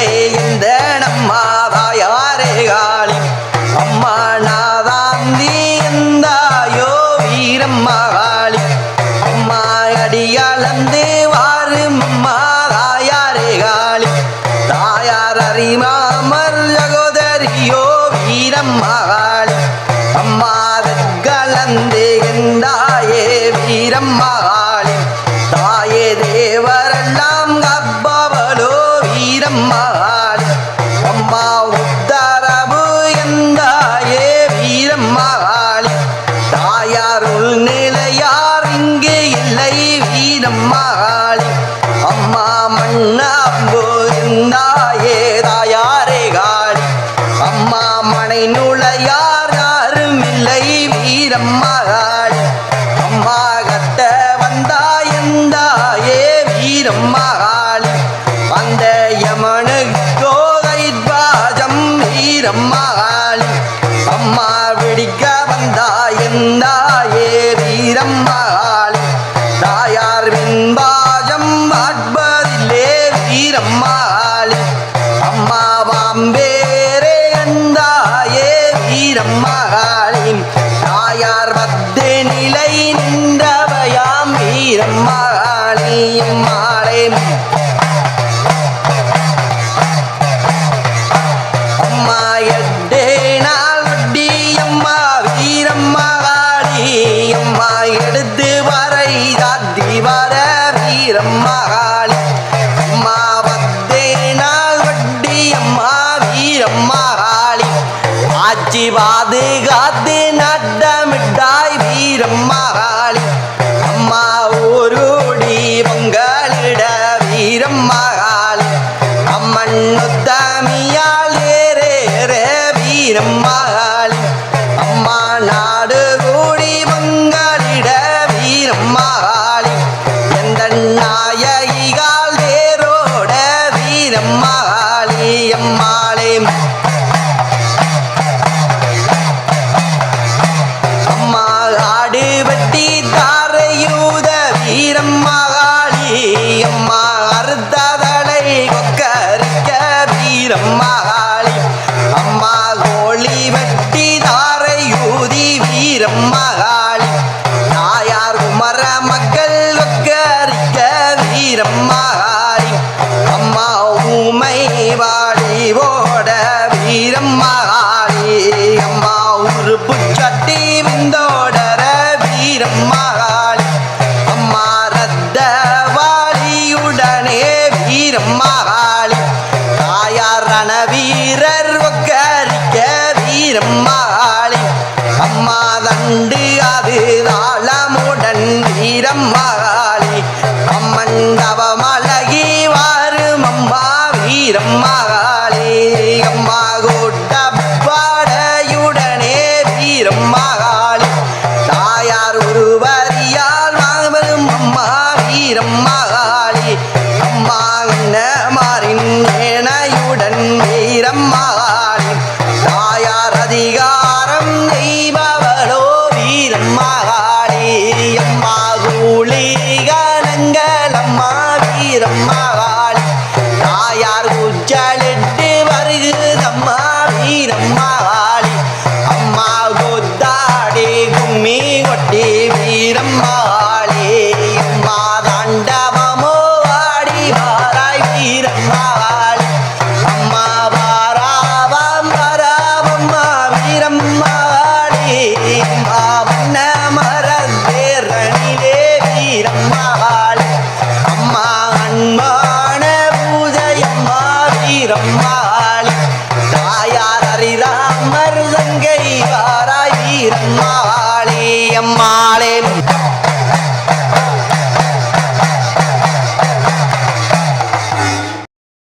அம்மானே இந்த நம்மாதாயாரே காலி அம்மா நாதாந்தி எந்தாயோ வீரம்மா காளி. அம்மா அடியாளந்து வாரு அம்மாதாயாரே காளி. தாயார் அறிமாமர் சகோதரியோ வீரம்மா காளி. அம்மா கலந்து எந்தாயே வீரம்மா அம்மா வெடிக்க வந்தா என்ன வீரம்மாகாளி அம்மா வத்தே நாள் வட்டி அம்மா வீரம்மாகாளி ஆச்சி வாது காத்து நட்டமிட்டாய் வீரம்மாகாளி அம்மா ஊரோடி பொங்கலிட வீரம்மாகாளி அம்மன் முத்தாமியால் ஏறே வீரம்மாகாளி அம்மா வீரான வீரர் ஒக்கரிக்க வீரம்மாளி அம்மா தண்டு அது தாளமுடன் வீரம்மா ലാലിൻ്റെ அம்மாளே.